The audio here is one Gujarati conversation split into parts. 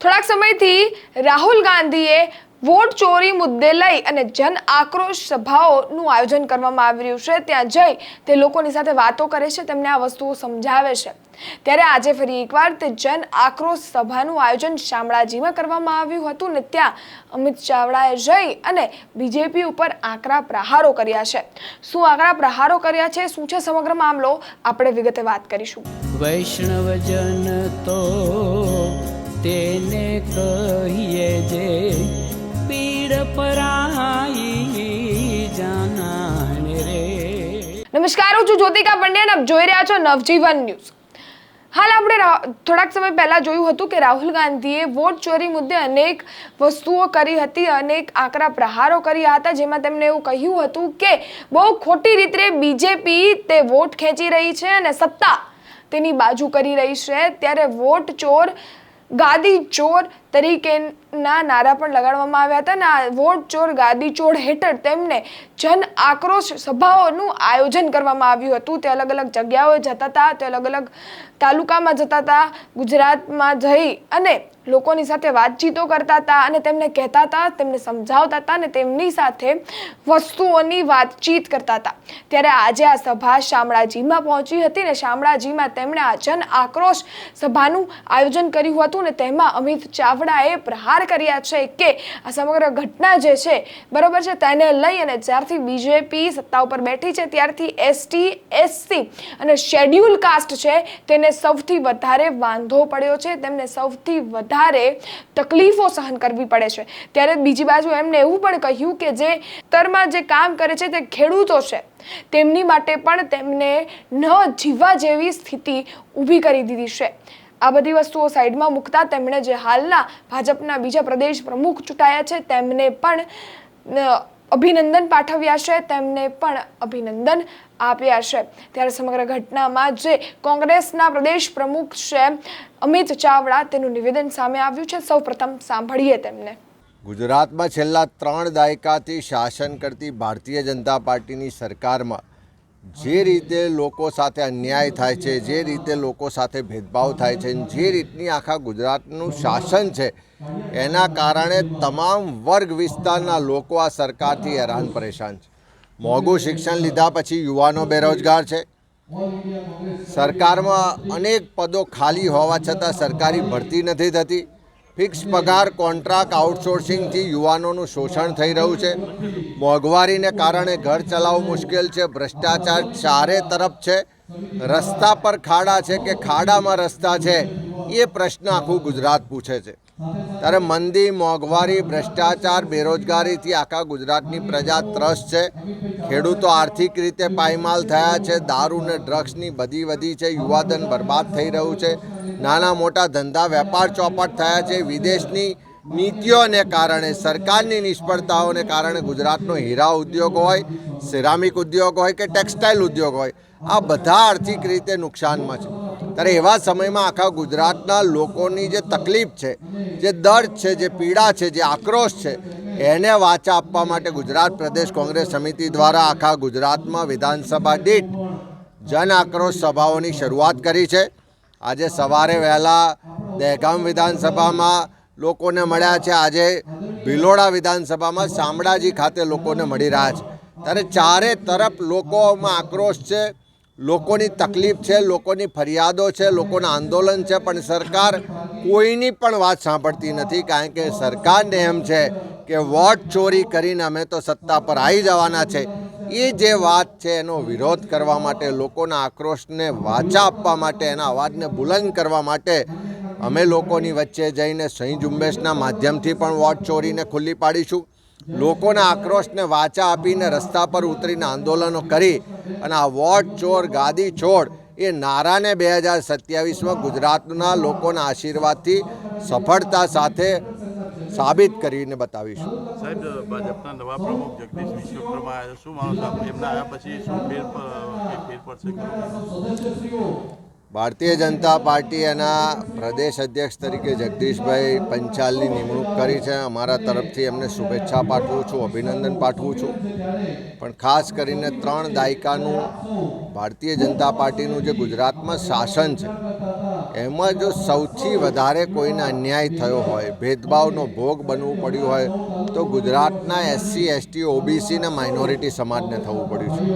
થોડાક સમયથી રાહુલ ગાંધીએ વોટ ચોરી મુદ્દે લઈ અને જન આક્રોશ સભાઓનું આયોજન કરવામાં આવી રહ્યું છે. ત્યાં જઈ તે લોકોની સાથે વાતો કરે છે, તેમને આ વસ્તુઓ સમજાવે છે. ત્યારે આજે ફરી એકવાર તે જન આક્રોશ સભાનું આયોજન શામળાજીમાં કરવામાં આવ્યું હતું ને ત્યાં અમિત ચાવડાએ જઈ અને બીજેપી ઉપર આકરા પ્રહારો કર્યા છે. શું આકરા પ્રહારો કર્યા છે? શું છે સમગ્ર મામલો? આપણે વિગતે વાત કરીશું. વૈષ્ણવજન તેને કહીએ જે પીડ પરાઈ જાનાને રે. નમસ્કાર, હું છું જ્યોતિકા પંડ્યા અને આપ જોઈ રહ્યા છો નવજીવન ન્યૂઝ. હાલ આપણે થોડાક સમય પહેલા જોયું હતું કે રાહુલ ગાંધીએ વોટ ચોરી મુદ્દે અનેક વસ્તુઓ કરી હતી, અનેક આકરા પ્રહારો કર્યા હતા, જેમાં તેમણે એવું કહ્યું હતું કે બહુ ખોટી રીતે બીજેપી તે વોટ ખેંચી રહી છે અને સત્તા તેની બાજુ કરી રહી છે. ત્યારે વોટ ચોર ગાદી ચોર તરીકેના નારા પણ લગાડવામાં આવ્યા હતા અને આ વોટ ચોર ગાદી ચોર હેઠળ તેમને જન આક્રોશ સભાઓનું આયોજન કરવામાં આવ્યું હતું. તે અલગ અલગ જગ્યાઓએ જતા હતા, તે અલગ અલગ તાલુકામાં જતા હતા, ગુજરાતમાં જઈ અને લોકોની સાથે વાતચીતો કરતા હતા અને તેમને કહેતા હતા, તેમને સમજાવતા હતા અને તેમની સાથે વસ્તુઓની વાતચીત કરતા હતા. ત્યારે આજે આ સભા શામળાજીમાં પહોંચી હતી ને શામળાજીમાં તેમણે આ જન આક્રોશ સભાનું આયોજન કર્યું હતું ને તેમાં અમિત ચાવડાએ પ્રહાર કર્યા છે કે આ સમગ્ર ઘટના જે છે, બરોબર છે, તેને લઈ અને જ્યારથી બીજેપી સત્તા ઉપર બેઠી છે, ત્યારથી એસટી એસસી અને શેડ્યુલ કાસ્ટ છે, તેને સૌથી વધારે વાંધો પડ્યો છે, તેમને સૌથી વધારે તકલીફો સહન કરવી પડે છે. ત્યારે બીજી બાજુ એમને એવું પણ કહ્યું કે જે તરમાં જે કામ કરે છે, તે ખેડૂતો છે. તેમની માટે પણ તેમને ન જીવવા જેવી સ્થિતિ ઊભી કરી દીધી છે. આ બધી વસ્તુઓ સાઈડમાં મૂકતા તેમણે જે હાલના ભાજપના બીજા પ્રદેશ પ્રમુખ ચૂંટાયા છે, તેમને પણ અભિનંદન પાઠવ્યા છે, તેમને પણ અભિનંદન આપ્યા છે. ત્યારે સમગ્ર ઘટનામાં જે કોંગ્રેસના પ્રદેશ પ્રમુખ છે, અમિત ચાવડા, તેનું નિવેદન સામે આવ્યું છે. સૌપ્રથમ સાંભળીએ તેમને. ગુજરાતમાં છેલ્લા ત્રણ દાયકાથી શાસન કરતી ભારતીય જનતા પાર્ટીની સરકારમાં જે રીતે લોકો સાથે અન્યાય થાય છે, જે રીતે લોકો સાથે ભેદભાવ થાય છે જે રીતની આખા ગુજરાતનું શાસન છે, એના કારણે તમામ વર્ગ વિસ્તારના લોકો આ સરકારથી હેરાન પરેશાન છે. મોંઘું શિક્ષણ લીધા પછી યુવાનો બેરોજગાર છે. સરકારમાં અનેક પદો ખાલી હોવા છતાં સરકારી ભરતી નથી થતી. ફિક્સ પગાર, કોન્ટ્રાક્ટ, આઉટસોર્સિંગથી યુવાનોનું શોષણ થઈ રહ્યું છે. મોંઘવારીને કારણે ઘર ચલાવવું મુશ્કેલ છે, ભ્રષ્ટાચાર ચારે તરફ છે. રસ્તા પર ખાડા છે કે ખાડામાં રસ્તા છે, એ પ્રશ્ન આખું ગુજરાત પૂછે છે. ત્યારે મંદી, મોંઘવારી, ભ્રષ્ટાચાર, બેરોજગારીથી આખા ગુજરાતની પ્રજા ત્રસ્ત છે. ખેડૂતો આર્થિક રીતે પાયમાલ થયા છે, દારૂ ને ડ્રગ્સની બધી વધી છે, યુવાધન બરબાદ થઈ રહ્યું છે. નાના મોટા ધંધા, વેપાર ચોપટ થયા છે. વિદેશની નીતિઓને કારણે, સરકારની નિષ્ફળતાઓને કારણે ગુજરાતનો હીરા ઉદ્યોગ હોય, સિરામિક ઉદ્યોગ હોય કે ટેક્સટાઇલ ઉદ્યોગ હોય, આ બધા આર્થિક રીતે નુકસાનમાં છે. ત્યારે એવા સમયમાં આખા ગુજરાતના લોકોની જે તકલીફ છે, જે દર્દ છે, જે પીડા છે, જે આક્રોશ છે, એને વાચા આપવા માટે ગુજરાત પ્રદેશ કોંગ્રેસ સમિતિ દ્વારા આખા ગુજરાતમાં વિધાનસભા દીઠ જન આક્રોશ સભાઓની શરૂઆત કરી છે. આજે સવારે વહેલા દહેગામ વિધાનસભામાં લોકોને મળ્યા છે. આજે ભિલોડા વિધાનસભામાં શામળાજી ખાતે લોકોને મળી રહ્યા છે. ત્યારે ચારે તરફ લોકોમાં આક્રોશ છે, લોકોની તકલીફ છે, લોકોની ફરિયાદો છે, લોકોના આંદોલન છે, પણ સરકાર કોઈની પણ વાત સાંભળતી નથી, કારણ કે સરકારને એમ છે કે વોટ ચોરી કરીને અમે તો સત્તા પર આવી જવાના છે. એ જે વાત છે એનો વિરોધ કરવા માટે, લોકોના આક્રોશને વાચા આપવા માટે, એના અવાજને બુલંદ કરવા માટે અમે લોકોની વચ્ચે જઈને સહી ઝુંબેશના માધ્યમથી પણ વોટ ચોરીને ખુલ્લી પાડીશું. લોકોના આક્રોશને વાચા આપીને રસ્તા પર ઉતરીને આંદોલનો કરી અને આ વોટ ચોર, ગાદી છોડ એ નારાને બે હજાર સત્યાવીસમાં ગુજરાતના લોકોના આશીર્વાદથી સફળતા સાથે સાબિત કરીને બતાવીશું. સાહેબ ભાજપના નવા પ્રમુખ જગદીશ વિશ્વકર્મા શું માનો સાહેબ એમના આવ્યા પછી શું ફેર ફેર પડશે? ભારતીય જનતા પાર્ટી એના પ્રદેશ અધ્યક્ષ તરીકે જગદીશભાઈ પંચાલની નિમણૂક કરી છે. અમારા તરફથી એમને શુભેચ્છા પાઠવું છું અભિનંદન પાઠવું છું. પણ ખાસ કરીને ત્રણ દાયકાનું ભારતીય જનતા પાર્ટીનું જે ગુજરાતમાં શાસન છે એમાં જો સૌથી વધારે કોઈને અન્યાય થયો હોય, ભેદભાવનો ભોગ બનવું પડ્યું હોય, તો ગુજરાતના એસસી, એસટી, ઓબીસી ને માઇનોરિટી સમાજને થવું પડ્યું છે.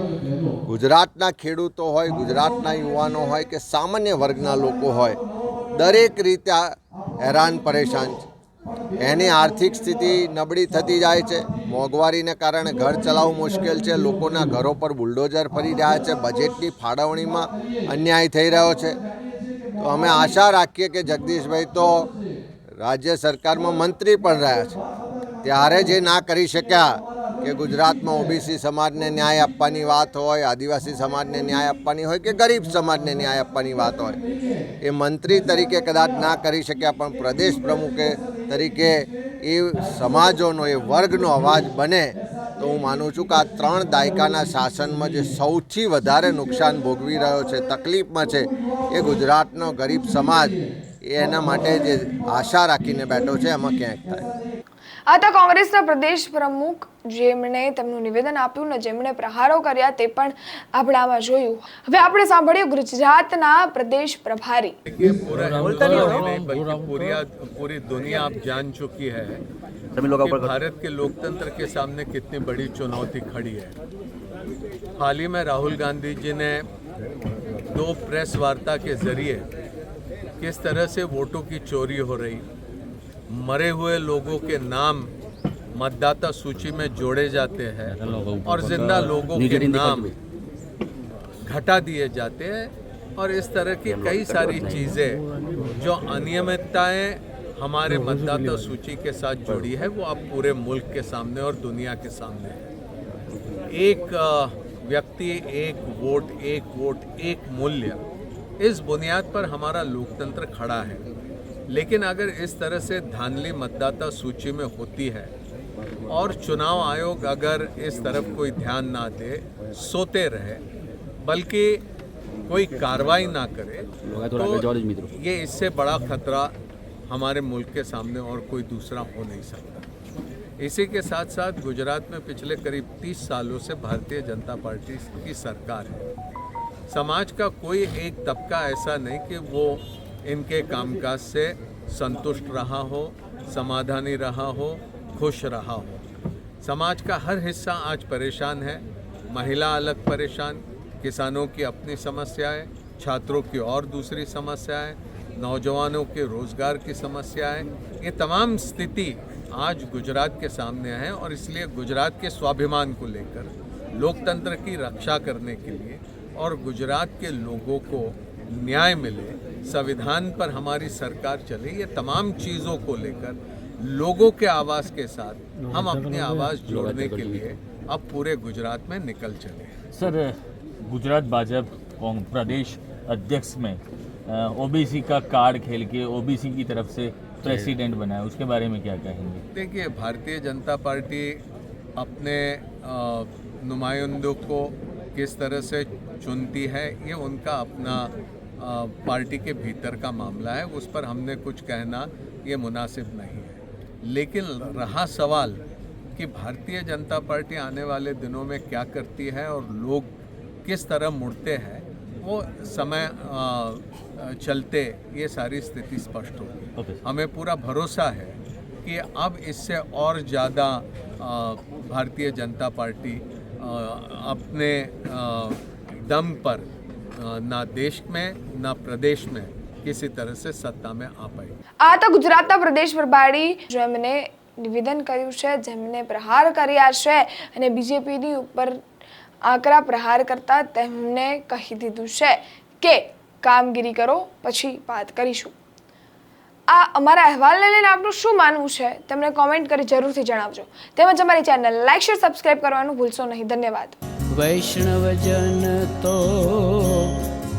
ગુજરાતના ખેડૂતો હોય, ગુજરાતના યુવાનો હોય કે સામાન્ય વર્ગના લોકો હોય, દરેક રીતે હેરાન પરેશાન છે. એની આર્થિક સ્થિતિ નબળી થતી જાય છે. મોંઘવારીને કારણે ઘર ચલાવવું મુશ્કેલ છે. લોકોના ઘરો પર બુલડોઝર ફરી રહ્યા છે. બજેટની ફાળવણીમાં અન્યાય થઈ રહ્યો છે. તો અમે આશા રાખીએ કે જગદીશભાઈ તો રાજ્ય સરકારમાં મંત્રી પણ રહ્યા છે. ત્યારે જે ના કરી શક્યા કે ગુજરાતમાં ઓબીસી સમાજને ન્યાય આપવાની વાત હોય, આદિવાસી સમાજને ન્યાય આપવાની હોય કે ગરીબ સમાજને ન્યાય આપવાની વાત હોય, એ મંત્રી તરીકે કદાચ ના કરી શક્યા, પણ પ્રદેશ પ્રમુખે તરીકે એ સમાજોનો, એ વર્ગનો અવાજ બને તો હું માનું છું કે આ ત્રણ દાયકાના શાસનમાં જે સૌથી વધારે નુકસાન ભોગવી રહ્યો છે, તકલીફમાં છે, એ ગુજરાતનો ગરીબ સમાજ એના માટે જે આશા રાખીને બેઠો છે, એમાં ક્યાંક થાય. આ તો કોંગ્રેસના પ્રદેશ પ્રમુખ જેમણે તેમનું નિવેદન આપ્યું ને જેમણે પ્રહારો કર્યા તે પણ આપણે આમાં જોયું હવે આપણે સાંભળ્યું ગુજરાતના પ્રદેશ પ્રભારી देखिए पूरा हिंदुस्तान ही नहीं बल्कि पूरी पूरी दुनिया अब जान चुकी है कि भारत के लोकतंत्र के सामने कितनी बड़ी चुनौती खड़ी है हाल ही में राहुल गांधी जी ने दो प्रेस वार्ता के जरिए किस तरह से वोटों की चोरी हो रही मरे हुए लोगों के नाम मतदाता सूची में जोड़े जाते हैं और ज़िंदा लोगों के नाम घटा दिए जाते हैं और इस तरह की कई सारी चीज़ें जो अनियमितताएँ हमारे मतदाता सूची के साथ जुड़ी है वो अब पूरे मुल्क के सामने और दुनिया के सामने है। एक व्यक्ति एक वोट एक वोट एक मूल्य इस बुनियाद पर हमारा लोकतंत्र खड़ा है। लेकिन अगर इस तरह से धांधली मतदाता सूची में होती है और चुनाव आयोग अगर इस तरफ़ कोई ध्यान ना दे सोते रहे बल्कि कोई कार्रवाई ना करे तो ये इससे बड़ा खतरा हमारे मुल्क के सामने और कोई दूसरा हो नहीं सकता। इसी के साथ साथ गुजरात में पिछले करीब 30 सालों से भारतीय जनता पार्टी की सरकार है। समाज का कोई एक तबका ऐसा नहीं कि वो इनके कामकाज से संतुष्ट रहा हो, समाधानी रहा हो, खुश रहा हो। समाज का हर हिस्सा आज परेशान है। महिला अलग परेशान, किसानों की अपनी समस्याएँ, छात्रों की और दूसरी समस्याएँ, नौजवानों के रोज़गार की समस्याएँ। ये तमाम स्थिति आज गुजरात के सामने है और इसलिए गुजरात के स्वाभिमान को लेकर, लोकतंत्र की रक्षा करने के लिए और गुजरात के लोगों को न्याय मिले संविधान पर हमारी सरकार चले ये तमाम चीज़ों को लेकर लोगों के आवाज़ के साथ हम अपनी आवाज़ जोड़ने के लिए अब पूरे गुजरात में निकल चले सर गुजरात भाजप प्रदेश अध्यक्ष में ओबीसी का कार्ड खेल के ओबीसी की तरफ़ से प्रेसिडेंट बनाया उसके बारे में क्या कहेंगे? देखिए भारतीय जनता पार्टी अपने नुमाइंदों को किस तरह से चुनती है ये उनका अपना पार्टी के भीतर का मामला है उस पर हमने कुछ कहना ये मुनासिब नहीं है। लेकिन रहा सवाल कि भारतीय जनता पार्टी आने वाले दिनों में क्या करती है और लोग किस तरह मुड़ते हैं वो समय चलते ये सारी स्थिति स्पष्ट होगी। हमें पूरा भरोसा है कि अब इससे और ज़्यादा भारतीय जनता पार्टी अपने दम पर ना देश में ना प्रदेश में किसी तरह से सत्ता में आ पाई આ તો ગુજરાતના પ્રદેશ પ્રભારી જેમને નિવેદન કર્યું છે જેમને પ્રહાર કર્યા છે અને બીજેપીની ઉપર આકરા પ્રહાર કરતા તેમને કહી દીધું છે કે કામગીરી કરો પછી વાત કરીશું આ અમારા અહેવાલને લઈને આપનું શું માનવું છે તેમને કોમેન્ટ કરી જરૂરથી જણાવજો તેમજ અમારી ચેનલ લાઈક શેર સબસ્ક્રાઇબ કરવાનું ભૂલશો નહીં ધન્યવાદ વૈષ્ણવજન તો